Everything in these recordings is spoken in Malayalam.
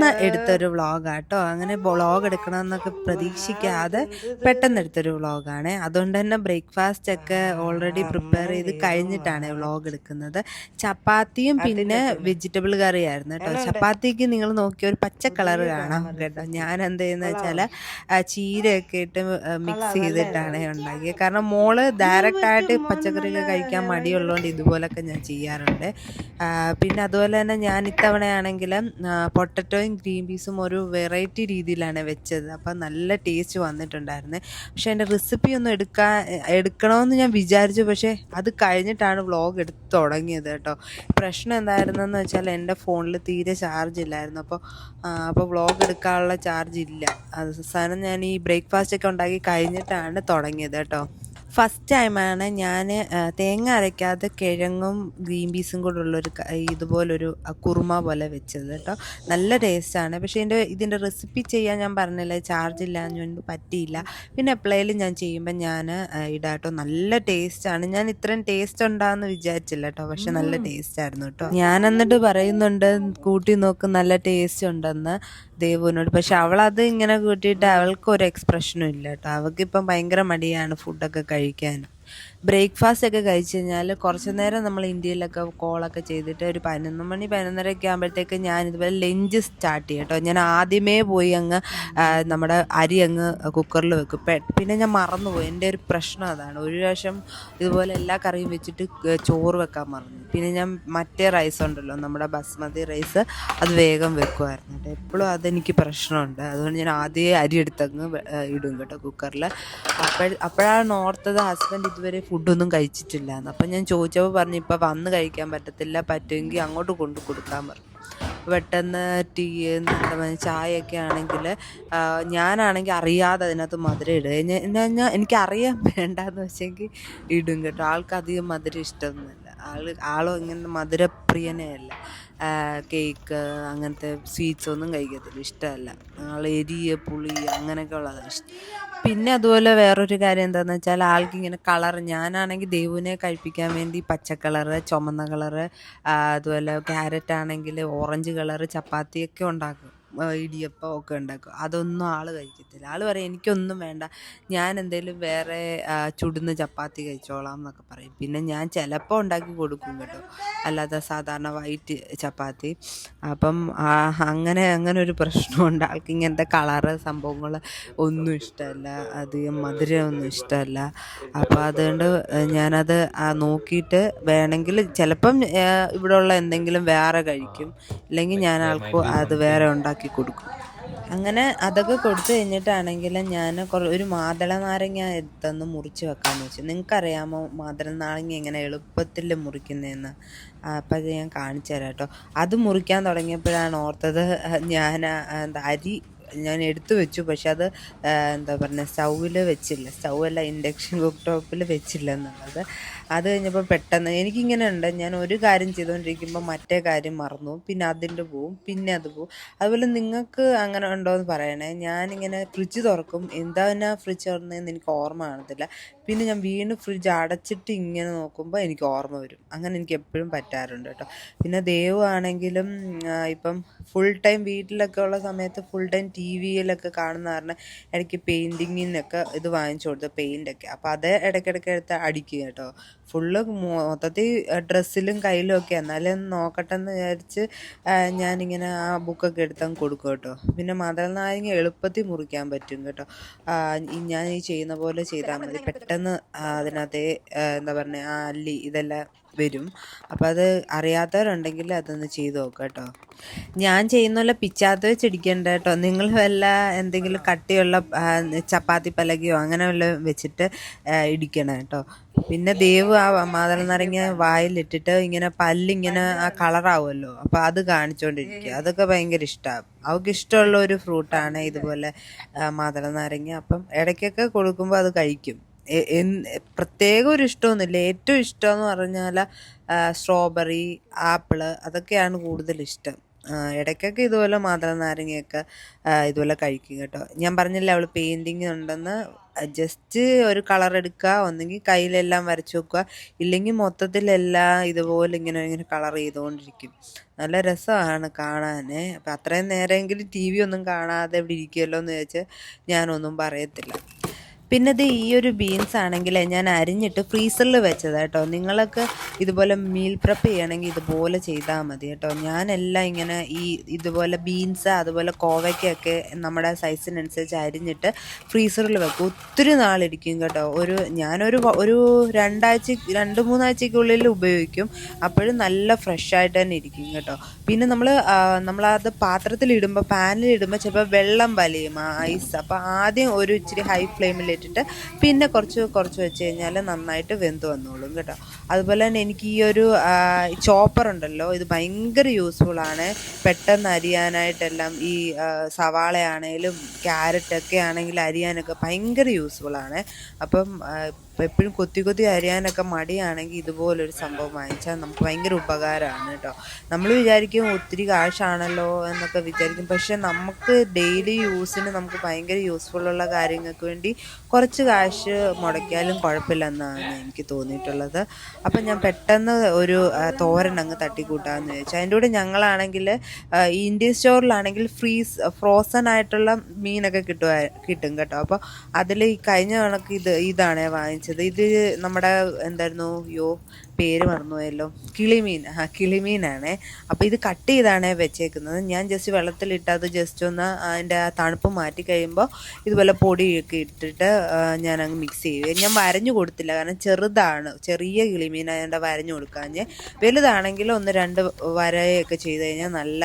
പെട്ടെന്ന് എടുത്തൊരു വ്ളോഗാട്ടോ. അങ്ങനെ വ്ളോഗ് എടുക്കണമെന്നൊക്കെ പ്രതീക്ഷിക്കാതെ പെട്ടെന്ന് എടുത്തൊരു വ്ളോഗാണ്. അതുകൊണ്ട് തന്നെ ബ്രേക്ക്ഫാസ്റ്റ് ഒക്കെ ഓൾറെഡി പ്രിപ്പയർ ചെയ്ത് കഴിഞ്ഞിട്ടാണ് വ്ളോഗ് എടുക്കുന്നത്. ചപ്പാത്തിയും പിന്നെ വെജിറ്റബിൾ കറിയായിരുന്നു കേട്ടോ. ചപ്പാത്തിക്ക് നിങ്ങൾ നോക്കിയ ഒരു പച്ച കളർ കാണാം കേട്ടോ. ഞാൻ എന്ത് ചെയ്യുന്ന വെച്ചാൽ ചീരയൊക്കെ ഇട്ട് മിക്സ് ചെയ്തിട്ടാണ് ഉണ്ടാക്കിയത് കാരണം മോൾ ഡയറക്റ്റ് ആയിട്ട് പച്ചക്കറികൾ കഴിക്കാൻ മടിയുള്ളതുകൊണ്ട് ഇതുപോലൊക്കെ ഞാൻ ചെയ്യാറുണ്ട്. പിന്നെ അതുപോലെ തന്നെ ഞാൻ ഇത്തവണയാണെങ്കിൽ പൊട്ടറ്റോയും ഗ്രീൻ പീസും ഒരു വെറൈറ്റി രീതിയിലാണ് വെച്ചത്. അപ്പം നല്ല ടേസ്റ്റ് വന്നിട്ടുണ്ടായിരുന്നു. പക്ഷേ എന്റെ റെസിപ്പി ഒന്നും എടുക്കാൻ എടുക്കണമെന്ന് ഞാൻ വിചാരിച്ചു. പക്ഷേ അത് കഴിഞ്ഞിട്ടാണ് വ്ളോഗ് എടുത്ത് തുടങ്ങിയത് കേട്ടോ. പ്രശ്നം എന്തായിരുന്നെന്ന് വെച്ചാൽ എന്റെ ഫോണിൽ തീരെ ചാർജ് ഇല്ലായിരുന്നു. അപ്പോൾ അപ്പോൾ വ്ളോഗ് എടുക്കാനുള്ള ചാർജ് ഇല്ല. അവസാനം ഞാൻ ഈ ബ്രേക്ക്ഫാസ്റ്റ് ഒക്കെ ഉണ്ടാക്കി കഴിഞ്ഞിട്ടാണ് തുടങ്ങിയത് കേട്ടോ. ഫസ്റ്റ് ടൈമാണ് ഞാൻ തേങ്ങ അരയ്ക്കാതെ കിഴങ്ങും ഗ്രീൻ പീസും കൂടെ ഉള്ളൊരു ഇതുപോലൊരു കുറുമ പോലെ വെച്ചത് കേട്ടോ. നല്ല ടേസ്റ്റാണ് പക്ഷേ ഇതിന്റെ ഇതിന്റെ റെസിപ്പി ചെയ്യാൻ ഞാൻ പറഞ്ഞില്ല ചാർജ് ഇല്ലാഞ്ഞുകൊണ്ട് പറ്റിയില്ല. പിന്നെ എപ്പോഴേലും ഞാൻ ചെയ്യുമ്പോൾ ഞാൻ ഇടാട്ടോ. നല്ല ടേസ്റ്റാണ് ഞാൻ ഇത്രയും ടേസ്റ്റ് ഉണ്ടാകുമെന്ന് വിചാരിച്ചില്ല കേട്ടോ. പക്ഷെ നല്ല ടേസ്റ്റ് ആയിരുന്നു കേട്ടോ. ഞാൻ എന്നിട്ട് പറയുന്നുണ്ട് കൂട്ടി നോക്ക് നല്ല ടേസ്റ്റ് ഉണ്ടെന്ന് ദേവുവിനോട്. പക്ഷെ അവളത് ഇങ്ങനെ കൂട്ടിയിട്ട് അവൾക്ക് ഒരു എക്സ്പ്രഷനും ഇല്ല കേട്ടോ. അവൾക്കിപ്പം ഭയങ്കര മടിയാണ് ഫുഡൊക്കെ കഴിക്കാൻ. again. ബ്രേക്ക്ഫാസ്റ്റ് ഒക്കെ കഴിച്ച് കഴിഞ്ഞാൽ കുറച്ച് നേരം നമ്മൾ ഇന്ത്യയിലൊക്കെ കോളൊക്കെ ചെയ്തിട്ട് ഒരു പതിനൊന്ന് മണി പതിനൊന്നരയൊക്കെ ആകുമ്പോഴത്തേക്ക് ഞാൻ ഇതുപോലെ ലഞ്ച് സ്റ്റാർട്ട് ചെയ്യും കേട്ടോ. ഞാൻ ആദ്യമേ പോയി അങ്ങ് നമ്മുടെ അരി അങ്ങ് കുക്കറിൽ വെക്കും. പിന്നെ ഞാൻ മറന്നുപോയി. എന്റെ ഒരു പ്രശ്നം അതാണ്. ഒരു പ്രാവശ്യം ഇതുപോലെ എല്ലാ കറിയും വെച്ചിട്ട് ചോറ് വെക്കാൻ മറന്നു. പിന്നെ ഞാൻ മറ്റേ റൈസ് ഉണ്ടല്ലോ നമ്മുടെ ബസ്മതി റൈസ് അത് വേഗം വെക്കുമായിരുന്നു കേട്ടോ. എപ്പോഴും അതെനിക്ക് പ്രശ്നമുണ്ട്. അതുകൊണ്ട് ഞാൻ ആദ്യമേ അരി എടുത്തങ്ങ് ഇടും കേട്ടോ കുക്കറിൽ അപ്പോൾ അപ്പോഴാണ് ഓർത്തത് ഹസ്ബൻഡ് ഇതുവരെ ഫുഡൊന്നും കഴിച്ചിട്ടില്ല എന്ന് അപ്പം ഞാൻ ചോദിച്ചപ്പോൾ പറഞ്ഞു ഇപ്പം വന്ന് കഴിക്കാൻ പറ്റത്തില്ല പറ്റുമെങ്കിൽ അങ്ങോട്ട് കൊണ്ടു കൊടുക്കാൻ പറഞ്ഞു. പെട്ടെന്ന് ടീ ചായയൊക്കെ ആണെങ്കിൽ ഞാനാണെങ്കിൽ അറിയാതെ അതിനകത്ത് മധുരം ഇടുക ഞാൻ ഞാൻ എനിക്കറിയാൻ വേണ്ടാന്ന് വെച്ചെങ്കിൽ ഇടും കേട്ടോ. ആൾക്കധികം മധുരം ഇഷ്ടമൊന്നുമില്ല. ആൾ ആളും ഇങ്ങനെ മധുരപ്രിയനേ അല്ല കേക്ക് അങ്ങനത്തെ സ്വീറ്റ്സ് ഒന്നും കഴിക്കത്തില്ല. ഇഷ്ടമല്ല. ആൾ എരിയ പുളി അങ്ങനെയൊക്കെ ഉള്ളതാണ് ഇഷ്ടം. പിന്നെ അതുപോലെ വേറൊരു കാര്യം എന്താണെന്ന് വെച്ചാൽ ആൾക്ക് ഇങ്ങനെ കളർ ഞാനാണെങ്കിൽ ദേവുവിനെ കഴിപ്പിക്കാൻ വേണ്ടി പച്ച കളറ് ചുമന്ന കളറ് അതുപോലെ ക്യാരറ്റ് ആണെങ്കിൽ ഓറഞ്ച് കളറ് ചപ്പാത്തിയൊക്കെ ഉണ്ടാക്കും. ഇടിയപ്പം ഒക്കെ ഉണ്ടാക്കും. അതൊന്നും ആൾ കഴിക്കത്തില്ല. ആൾ പറയും എനിക്കൊന്നും വേണ്ട. ഞാൻ എന്തെങ്കിലും വേറെ ചുടുന്ന ചപ്പാത്തി കഴിച്ചോളാം എന്നൊക്കെ പറയും. പിന്നെ ഞാൻ ചിലപ്പോൾ ഉണ്ടാക്കി കൊടുക്കും കേട്ടോ. അല്ലാതെ സാധാരണ വൈറ്റ് ചപ്പാത്തി. അപ്പം അങ്ങനെ അങ്ങനെ ഒരു പ്രശ്നമുണ്ട് ആൾക്ക് ഇങ്ങനത്തെ കളറ് സംഭവങ്ങൾ ഒന്നും ഇഷ്ടമല്ല. അധികം മധുരമൊന്നും ഇഷ്ടമല്ല. അപ്പോൾ അതുകൊണ്ട് ഞാനത് നോക്കിയിട്ട് വേണമെങ്കിൽ ചിലപ്പം ഇവിടെ ഉള്ള എന്തെങ്കിലും വേറെ കഴിക്കും. ഇല്ലെങ്കിൽ ഞാൻ ആൾക്ക് അത് വേറെ ഉണ്ടാക്കി കൊടുക്കും. അങ്ങനെ അതൊക്കെ കൊടുത്തു കഴിഞ്ഞിട്ടാണെങ്കിൽ ഞാൻ ഒരു മാതള നാരങ്ങ എടുത്തൊന്ന് മുറിച്ച് വെക്കാമെന്ന് വെച്ചു. നിങ്ങൾക്കറിയാമോ മാതള നാരങ്ങ എങ്ങനെ എളുപ്പത്തിൽ മുറിക്കുന്നതെന്ന് അപ്പം ഞാൻ കാണിച്ചു തരാം കേട്ടോ. അത് മുറിക്കാൻ തുടങ്ങിയപ്പോഴാണ് ഓർത്തത് ഞാൻ എന്താ അരി ഞാൻ എടുത്തു വെച്ചു. പക്ഷെ അത് എന്താ പറയുക സ്റ്റൗവിൽ വെച്ചില്ല. സ്റ്റൗ അല്ല ഇൻഡക്ഷൻ കുക്ക് ടോപ്പിൽ വെച്ചില്ല എന്നുള്ളത്. അത് കഴിഞ്ഞപ്പോൾ പെട്ടെന്ന് എനിക്കിങ്ങനെ ഉണ്ട്. ഞാൻ ഒരു കാര്യം ചെയ്തുകൊണ്ടിരിക്കുമ്പോൾ മറ്റേ കാര്യം മറന്നു. പിന്നെ അതിന്റെ പോവും പിന്നെ അത് പോവും. അതുപോലെ നിങ്ങൾക്ക് അങ്ങനെ ഉണ്ടോ എന്ന് പറയണേ. ഞാനിങ്ങനെ ഫ്രിഡ്ജ് തുറക്കും. എന്താ ഫ്രിഡ്ജ് തുറന്നതെന്ന് എനിക്ക് ഓർമ്മ കാണത്തില്ല. പിന്നെ ഞാൻ വീണ്ടും ഫ്രിഡ്ജ് അടച്ചിട്ട് ഇങ്ങനെ നോക്കുമ്പോൾ എനിക്ക് ഓർമ്മ വരും. അങ്ങനെ എനിക്ക് എപ്പോഴും പറ്റാറുണ്ട് കേട്ടോ. പിന്നെ ദൈവമാണെങ്കിലും ഇപ്പം ഫുൾ ടൈം വീട്ടിലൊക്കെ ഉള്ള സമയത്ത് ഫുൾ ടൈം ടി വിയിലൊക്കെ കാണുന്ന കാരണം ഇടയ്ക്ക് പെയിന്റിങ്ങിനൊക്കെ ഇത് വാങ്ങിച്ചു കൊടുത്തു പെയിന്റൊക്കെ അപ്പോൾ അത് ഇടയ്ക്കിടയ്ക്ക് എടുത്ത് അടിക്കുക കേട്ടോ. ഫുള്ള് മൊത്തത്തിൽ ഡ്രസ്സിലും കയ്യിലും ഒക്കെ എന്നാലും നോക്കട്ടെ എന്ന് വിചാരിച്ച് ഞാനിങ്ങനെ ആ ബുക്കൊക്കെ എടുത്താൽ കൊടുക്കും കേട്ടോ. പിന്നെ മദർ നാരങ്ങ എളുപ്പത്തിൽ മുറിക്കാൻ പറ്റും കേട്ടോ. ഞാൻ ഈ ചെയ്യുന്ന പോലെ ചെയ്താൽ മതി. പെട്ടെന്ന് അതിനകത്തെ എന്താ പറയുക ആ അല്ലി ഇതെല്ലാം വരും. അപ്പോൾ അത് അറിയാത്തവരുണ്ടെങ്കിൽ അതൊന്ന് ചെയ്ത് നോക്കുക കേട്ടോ. ഞാൻ ചെയ്യുന്ന പോലെ പിച്ചാത്ത വെച്ച് ഇടിക്കണ്ട കേട്ടോ. നിങ്ങൾ വല്ല എന്തെങ്കിലും കട്ടിയുള്ള ചപ്പാത്തി പലകയോ അങ്ങനെ വല്ല വെച്ചിട്ട് ഇടിക്കണം കേട്ടോ. പിന്നെ ദേവ് ആ മാതള നിറങ്ങിയ വായിലിട്ടിട്ട് ഇങ്ങനെ പല്ലിങ്ങനെ ആ കളറാവുമല്ലോ. അപ്പോൾ അത് കാണിച്ചുകൊണ്ടിരിക്കുക അതൊക്കെ ഭയങ്കര ഇഷ്ടമാണ് അവൾക്ക് ഇഷ്ടമുള്ള ഒരു ഫ്രൂട്ടാണ് ഇതുപോലെ മാതള നാരങ്ങ അപ്പം ഇടയ്ക്കൊക്കെ കൊടുക്കുമ്പോൾ അത് കഴിക്കും. പ്രത്യേകം ഒരു ഇഷ്ടമൊന്നുമില്ല. ഏറ്റവും ഇഷ്ടം എന്ന് പറഞ്ഞാൽ സ്ട്രോബെറി ആപ്പിൾ അതൊക്കെയാണ് കൂടുതൽ ഇഷ്ടം. ഇടയ്ക്കൊക്കെ ഇതുപോലെ മാതള നാരങ്ങയൊക്കെ ഇതുപോലെ കഴിക്കും കേട്ടോ. ഞാൻ പറഞ്ഞില്ല അവൾ പെയിന്റിങ് ഉണ്ടെന്ന്. ജസ്റ്റ് ഒരു കളർ എടുക്കുക ഒന്നെങ്കിൽ കയ്യിലെല്ലാം വരച്ചു വെക്കുക ഇല്ലെങ്കിൽ മൊത്തത്തിലെല്ലാം ഇതുപോലെ ഇങ്ങനെ ഇങ്ങനെ കളർ ചെയ്തുകൊണ്ടിരിക്കും. നല്ല രസമാണ് കാണാൻ. അപ്പം അത്രയും നേരമെങ്കിലും ടി വി ഒന്നും കാണാതെ ഇവിടെ ഇരിക്കുമല്ലോ എന്ന് വെച്ച് ഞാനൊന്നും പറയത്തില്ല. പിന്നെ ഇത് ഈ ഒരു ബീൻസ് ആണെങ്കിൽ ഞാൻ അരിഞ്ഞിട്ട് ഫ്രീസറിൽ വെച്ചത് കേട്ടോ നിങ്ങളൊക്കെ ഇതുപോലെ മീൽ പ്രപ്പ് ചെയ്യണമെങ്കിൽ ഇതുപോലെ ചെയ്താൽ മതി കേട്ടോ ഞാനെല്ലാം ഇങ്ങനെ ഈ ഇതുപോലെ ബീൻസ് അതുപോലെ കോവയ്ക്കൊക്കെ നമ്മുടെ സൈസിനനുസരിച്ച് അരിഞ്ഞിട്ട് ഫ്രീസറിൽ വെക്കും. ഒത്തിരി നാളിരിക്കും കേട്ടോ. ഒരു ഞാനൊരു ഒരു രണ്ടാഴ്ച രണ്ട് മൂന്നാഴ്ചക്കുള്ളിൽ ഉപയോഗിക്കും. അപ്പോഴും നല്ല ഫ്രഷ് ആയിട്ട് തന്നെ ഇരിക്കും കേട്ടോ. പിന്നെ നമ്മൾ നമ്മളത് പാത്രത്തിലിടുമ്പോൾ പാനിലിടുമ്പോൾ ചിലപ്പോൾ വെള്ളം വലിയും ഐസ്. അപ്പോൾ ആദ്യം ഒരു ഇച്ചിരി ഹൈ ഫ്ലെയിമിലിട്ടിട്ട് പിന്നെ കുറച്ച് കുറച്ച് വെച്ച് കഴിഞ്ഞാൽ നന്നായിട്ട് വെന്ത് വന്നോളും കേട്ടോ. അതുപോലെ തന്നെ എനിക്ക് ഈ ഒരു ചോപ്പർ ഉണ്ടല്ലോ ഇത് ഭയങ്കര യൂസ്ഫുൾ ആണ്. പെട്ടെന്ന് അരിയാനായിട്ടെല്ലാം ഈ സവാളയാണേലും ക്യാരറ്റൊക്കെ ആണെങ്കിൽ അരിയാനൊക്കെ ഭയങ്കര ആണ്. അപ്പം എപ്പോഴും കൊത്തി കൊത്തി അരിയാനൊക്കെ മടിയാണെങ്കിൽ ഇതുപോലൊരു സംഭവം വാങ്ങിച്ചാൽ നമുക്ക് ഭയങ്കര ഉപകാരമാണ് കേട്ടോ. നമ്മൾ വിചാരിക്കും ഒത്തിരി കാശാണല്ലോ എന്നൊക്കെ വിചാരിക്കും. പക്ഷെ നമുക്ക് ഡെയിലി യൂസിന് നമുക്ക് ഭയങ്കര യൂസ്ഫുൾ ഉള്ള കാര്യങ്ങൾക്ക് വേണ്ടി കുറച്ച് കാശ് മുടക്കിയാലും കുഴപ്പമില്ലെന്നാണ് എനിക്ക് തോന്നിയിട്ടുള്ളത്. അപ്പം ഞാൻ പെട്ടെന്ന് ഒരു തോരൻ അങ്ങ് തട്ടിക്കൂട്ടാമെന്ന് ചോദിച്ചു അതിന്റെ കൂടെ ഞങ്ങളാണെങ്കിൽ ഇന്ത്യൻ സ്റ്റോറിലാണെങ്കിൽ ഫ്രീസ് ഫ്രോസൺ ആയിട്ടുള്ള മീനൊക്കെ കിട്ടുക കിട്ടും കേട്ടോ. അപ്പോൾ അതിൽ ഈ കഴിഞ്ഞ കണക്ക് ഇത് ഇതാണ് വാങ്ങിച്ചത്. ഇത് നമ്മുടെ എന്തായിരുന്നു യോ പേര് മറന്നുപോയല്ലോ. കിളിമീൻ. ആ കിളിമീനാണേ. അപ്പോൾ ഇത് കട്ട് ചെയ്താണ് വെച്ചേക്കുന്നത്. ഞാൻ ജസ്റ്റ് വെള്ളത്തിലിട്ട് അത് ജസ്റ്റ് ഒന്ന് അതിന്റെ ആ തണുപ്പ് മാറ്റി കഴിയുമ്പോൾ ഇതുപോലെ പൊടിയൊക്കെ ഇട്ടിട്ട് ഞാൻ അങ്ങ് മിക്സ് ചെയ്യുക. ഞാൻ വരഞ്ഞു കൊടുത്തില്ല. കാരണം ചെറുതാണ്. ചെറിയ അതിന്റെ വരഞ്ഞു കൊടുക്കാഞ്ഞ്. വലുതാണെങ്കിൽ ഒന്ന് രണ്ട് വരയൊക്കെ ചെയ്ത് കഴിഞ്ഞാൽ നല്ല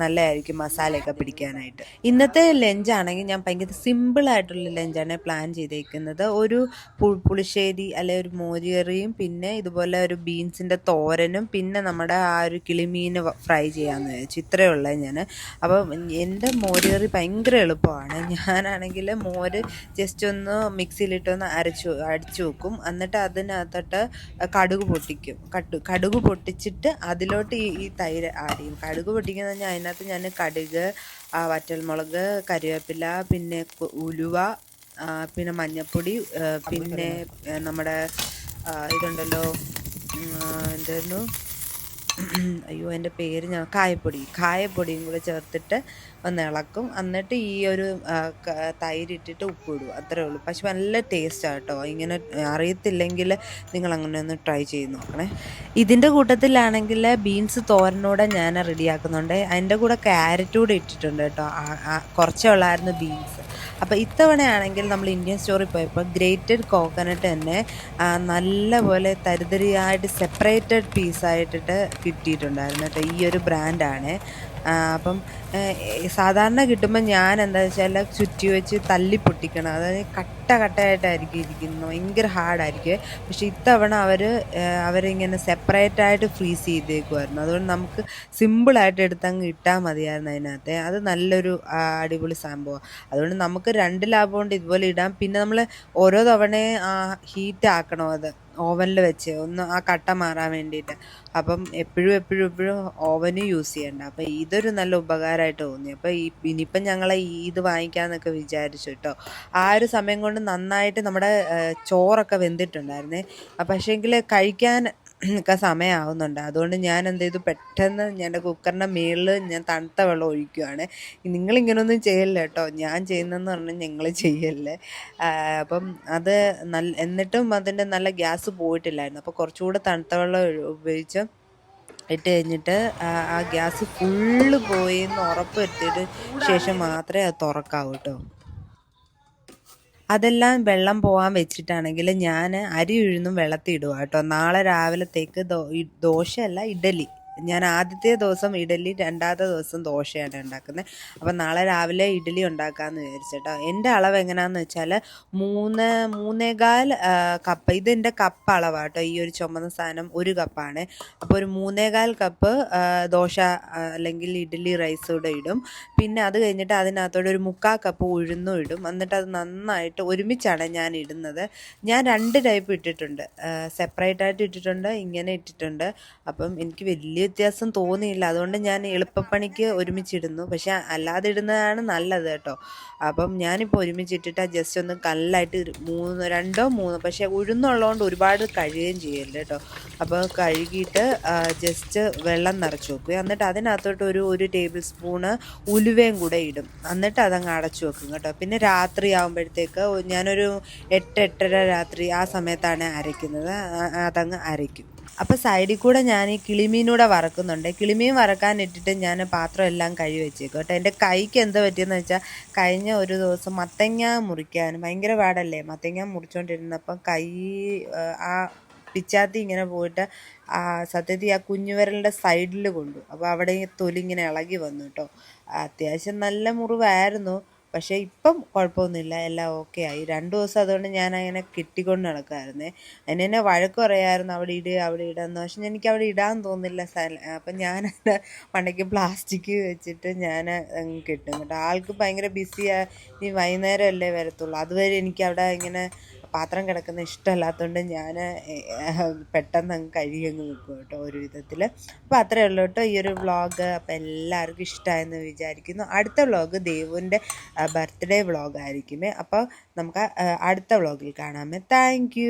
നല്ലതായിരിക്കും മസാലയൊക്കെ പിടിക്കാനായിട്ട്. ഇന്നത്തെ ലഞ്ചാണെങ്കിൽ ഞാൻ ഭയങ്കര സിമ്പിളായിട്ടുള്ള ലഞ്ചാണ് പ്ലാൻ ചെയ്തേക്കുന്നത്. ഒരു പുളിശ്ശേരി അല്ലെ ഒരു മോരുകറിയും പിന്നെ ഇതുപോലെ ഒരു ബീൻസിന്റെ തോരനും പിന്നെ നമ്മുടെ ആ ഒരു കിളിമീൻ ഫ്രൈ ചെയ്യാമെന്ന് വെച്ചു ഇത്രയേ ഉള്ളത് ഞാൻ. അപ്പം എന്റെ മോരുകറി ഭയങ്കര എളുപ്പമാണ്. ഞാനാണെങ്കിൽ മോര് ജസ്റ്റ് ഒന്ന് മിക്സിയിലിട്ടൊന്ന് അരച്ചു അടിച്ചു വെക്കും. എന്നിട്ട് അതിനകത്തോട്ട് കടുക് പൊട്ടിക്കും. കടു കടുക് പൊട്ടിച്ചിട്ട് അതിലോട്ട് ഈ ഈ തൈര് ആഡ് ചെയ്യും. കടുക് പൊട്ടിക്കുന്ന പറഞ്ഞാൽ അതിനകത്ത് ഞാൻ കടുക് വറ്റൽമുളക് കരിവേപ്പില പിന്നെ ഉലുവ പിന്നെ മഞ്ഞൾപ്പൊടി പിന്നെ നമ്മുടെ ഇതുണ്ടല്ലോ എന്തായിരുന്നു? അയ്യോ എന്റെ പേര് ഞാൻ കായപ്പൊടി കായപ്പൊടിയും കൂടെ ചേർത്തിട്ട് ഒന്ന് ഇളക്കും. എന്നിട്ട് ഈ ഒരു തൈരിട്ടിട്ട് ഉപ്പിടും. അത്രേ ഉള്ളൂ. പക്ഷെ നല്ല ടേസ്റ്റാണ് കേട്ടോ. ഇങ്ങനെ അറിയത്തില്ലെങ്കിൽ നിങ്ങൾ അങ്ങനെ ഒന്ന് ട്രൈ ചെയ്ത് നോക്കണേ. ഇതിന്റെ കൂട്ടത്തിലാണെങ്കിൽ ബീൻസ് തോരനൂടെ ഞാൻ റെഡിയാക്കുന്നുണ്ട് അതിന്റെ കൂടെ ക്യാരറ്റ് കൂടെ ഇട്ടിട്ടുണ്ട് കേട്ടോ. കുറച്ചേ ഉള്ളായിരുന്നു ബീൻസ് അപ്പോൾ ഇത്തവണയാണെങ്കിൽ നമ്മൾ ഇന്ത്യൻ സ്റ്റോറിൽ പോയപ്പോൾ ഗ്രേറ്റഡ് കോക്കനട്ട് തന്നെ നല്ല നല്ലപോലെ തരിതരിയായിട്ട് സെപ്പറേറ്റഡ് പീസായിട്ടിട്ട് കിട്ടിയിട്ടുണ്ടായിരുന്നു കേട്ടോ ഈ ഒരു ബ്രാൻഡാണ്. അപ്പം സാധാരണ കിട്ടുമ്പോൾ ഞാൻ എന്താ വെച്ചാൽ ചുറ്റി വെച്ച് തല്ലി പൊട്ടിക്കണം. അതായത് കട്ട കട്ടയായിട്ടായിരിക്കും ഇരിക്കുന്നത്. ഭയങ്കര ഹാർഡായിരിക്കും. പക്ഷേ ഇത്തവണ അവർ അവരിങ്ങനെ സെപ്പറേറ്റ് ആയിട്ട് ഫ്രീസ് ചെയ്തേക്കുമായിരുന്നു അതുകൊണ്ട് നമുക്ക് സിമ്പിളായിട്ട് എടുത്തങ്ങ് ഇട്ടാൽ മതിയായിരുന്നു അതിനകത്ത്. അത് നല്ലൊരു അടിപൊളി സംഭവമാണ് അതുകൊണ്ട് നമുക്ക് രണ്ട് ലാഭം കൊണ്ട് ഇതുപോലെ ഇടാം. പിന്നെ നമ്മൾ ഓരോ തവണ ഹീറ്റ് ആക്കണം അത് ഓവനിൽ വെച്ച്. ഒന്ന് ആ കട്ട മാറാൻ വേണ്ടിയിട്ട്. അപ്പം എപ്പോഴും എപ്പോഴും എപ്പോഴും ഓവന് യൂസ് ചെയ്യണ്ട. അപ്പം ഇതൊരു നല്ല ഉപകാരമായിട്ട് തോന്നി. അപ്പം ഇനിയിപ്പം ഈ ഇത് വാങ്ങിക്കാമെന്നൊക്കെ വിചാരിച്ചു കേട്ടോ. ആ ഒരു സമയം കൊണ്ട് നന്നായിട്ട് നമ്മുടെ ചോറൊക്കെ വെന്തിട്ടുണ്ടായിരുന്നേ. പക്ഷേങ്കിൽ കഴിക്കാൻ ഒക്കെ സമയമാവുന്നുണ്ട് അതുകൊണ്ട് ഞാൻ എന്ത് ചെയ്തു? പെട്ടെന്ന് ഞാൻ കുക്കറിന്റെ മുകളിൽ ഞാൻ തണുത്ത വെള്ളം ഒഴിക്കുകയാണ് നിങ്ങളിങ്ങനൊന്നും ചെയ്യല്ല കേട്ടോ? ഞാൻ ചെയ്യുന്നതെന്ന് പറഞ്ഞാൽ ഞങ്ങൾ ചെയ്യല്ലേ? അപ്പം അത് നല്ല എന്നിട്ടും അതിന്റെ നല്ല ഗ്യാസ് പോയിട്ടില്ലായിരുന്നു. അപ്പോൾ കുറച്ചുകൂടെ തണുത്ത വെള്ളം ഉപയോഗിച്ച് ഇട്ട് കഴിഞ്ഞിട്ട് ആ ഗ്യാസ് ഫുള്ള് പോയി എന്ന് ഉറപ്പ് വരുത്തിയിട്ട് ശേഷം മാത്രമേ അത് തുറക്കാവൂ കേട്ടോ. അതെല്ലാം വെള്ളം പോകാൻ വെച്ചിട്ടാണെങ്കിൽ ഞാൻ അരി ഉഴുന്നും വെള്ളത്തിൽ ഇടുക കേട്ടോ. നാളെ രാവിലത്തേക്ക് ദോ ദോശയല്ല ഇഡലി ഞാൻ ആദ്യത്തെ ദിവസം ഇഡലി രണ്ടാമത്തെ ദിവസം ദോശയാണ് ഉണ്ടാക്കുന്നത്. അപ്പം നാളെ രാവിലെ ഇഡലി ഉണ്ടാക്കാമെന്ന് വിചാരിച്ചിട്ടോ എന്റെ അളവ് എങ്ങനെയാണെന്ന് വെച്ചാൽ മൂന്ന് മൂന്നേകാൽ കപ്പ്. ഇതെന്റെ കപ്പ് അളവാണ് കേട്ടോ ഈ ഒരു ചുമന്ന സാധനം ഒരു കപ്പാണ്. അപ്പോൾ ഒരു മൂന്നേകാൽ കപ്പ് ദോശ അല്ലെങ്കിൽ ഇഡലി റൈസ് കൂടെ ഇടും. പിന്നെ അത് കഴിഞ്ഞിട്ട് അതിനകത്തോടെ ഒരു മുക്കാൽ കപ്പ് ഉഴുന്നും ഇടും. എന്നിട്ട് അത് നന്നായിട്ട് ഒരുമിച്ചാണ് ഞാൻ ഇടുന്നത്. ഞാൻ രണ്ട് ടൈപ്പ് ഇട്ടിട്ടുണ്ട്. സെപ്പറേറ്റ് ആയിട്ട് ഇട്ടിട്ടുണ്ട് ഇങ്ങനെ ഇട്ടിട്ടുണ്ട്. അപ്പം എനിക്ക് വലിയ വലിയ വ്യത്യാസം തോന്നിയില്ല. അതുകൊണ്ട് ഞാൻ എളുപ്പപ്പണിക്ക് ഒരുമിച്ചിടുന്നു. പക്ഷേ അല്ലാതെ ഇടുന്നതാണ് നല്ലത് കേട്ടോ. അപ്പം ഞാനിപ്പോൾ ഒരുമിച്ചിട്ടിട്ട് ജസ്റ്റ് ഒന്ന് കല്ലായിട്ട് മൂന്ന് രണ്ടോ മൂന്നോ പക്ഷേ ഉഴുന്നുള്ളതുകൊണ്ട് ഒരുപാട് കഴുകുകയും ചെയ്യല്ല കേട്ടോ. അപ്പോൾ കഴുകിയിട്ട് ജസ്റ്റ് വെള്ളം നിറച്ച് വെക്കുക എന്നിട്ട് അതിനകത്തോട്ട് ഒരു ഒരു ടേബിൾ സ്പൂണ് ഉലുവയും കൂടെ ഇടും. എന്നിട്ട് അതങ്ങ് അടച്ചു വെക്കും കേട്ടോ. പിന്നെ രാത്രി ആകുമ്പോഴത്തേക്ക് ഞാനൊരു എട്ട് എട്ടര രാത്രി ആ സമയത്താണ് അരയ്ക്കുന്നത്. അതങ്ങ് അരയ്ക്കും. അപ്പോൾ സൈഡിൽ കൂടെ ഞാൻ ഈ കിളിമീനൂടെ വറക്കുന്നുണ്ട്. കിളിമീൻ വറക്കാൻ ഇട്ടിട്ട് ഞാൻ പാത്രം എല്ലാം കഴുകി വെച്ചേക്കും കേട്ടോ. എന്റെ കൈക്ക് എന്ത് പറ്റിയെന്ന് വെച്ചാൽ കഴിഞ്ഞ ഒരു ദിവസം മത്തങ്ങ മുറിക്കാൻ ഭയങ്കര പാടല്ലേ? മത്തങ്ങ മുറിച്ചുകൊണ്ടിരുന്നപ്പം കൈ ആ, പിച്ചാത്തി ഇങ്ങനെ പോയിട്ട് ആ സത്യത്തിൽ ആ കുഞ്ഞുവിരലിന്റെ സൈഡിൽ കൊണ്ടു. അപ്പോൾ അവിടെ തൊലി ഇങ്ങനെ ഇളകി വന്നു കേട്ടോ. അത്യാവശ്യം നല്ല മുറിവായിരുന്നു. പക്ഷേ ഇപ്പം കുഴപ്പമൊന്നുമില്ല. എല്ലാം ഓക്കെ ആയി. രണ്ട് ദിവസം അതുകൊണ്ട് ഞാൻ അങ്ങനെ കിട്ടിക്കൊണ്ട് നടക്കുമായിരുന്നേ അതിന് തന്നെ വഴക്ക് പറയായിരുന്നു. അവിടെ ഇടുക അവിടെ ഇടാന്ന്. പക്ഷെ എനിക്ക് അവിടെ ഇടാൻ തോന്നില്ല സ്ഥലം അപ്പം ഞാൻ പണ്ടേക്ക് പ്ലാസ്റ്റിക് വെച്ചിട്ട് ഞാൻ കിട്ടും. കെട്ടും. ആൾക്ക് ഭയങ്കര ബിസിയാണ് ഈ വൈകുന്നേരം അല്ലേ വരത്തുള്ളൂ. അതുവരെ എനിക്ക് അവിടെ ഇങ്ങനെ പാത്രം കിടക്കുന്ന ഇഷ്ടമല്ലാത്തതുകൊണ്ട് ഞാൻ പെട്ടെന്ന് അങ്ങ് കഴുകിയങ്ങ് വെക്കും കേട്ടോ ഒരു വിധത്തിൽ അപ്പോൾ അത്രയേ ഉള്ളൂ കേട്ടോ ഈ ഒരു വ്ളോഗ്. അപ്പോൾ എല്ലാവർക്കും ഇഷ്ടമായെന്ന് വിചാരിക്കുന്നു. അടുത്ത വ്ളോഗ് ദേവുവിന്റെ ബർത്ത്ഡേ വ്ളോഗ് ആയിരിക്കുമേ. അപ്പോൾ നമുക്ക് അടുത്ത വ്ളോഗിൽ കാണാമേ. താങ്ക്